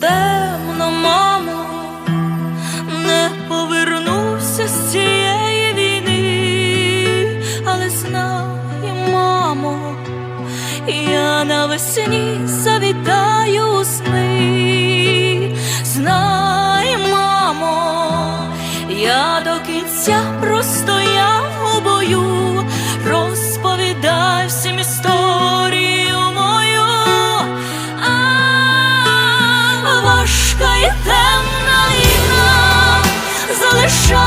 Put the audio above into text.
темно, мамо, не повернуся з цієї війни, але знай, мамо, я навесні завітаю у сни. Знай, мамо, я до кінця простояв у бою, розповідай всім історію 说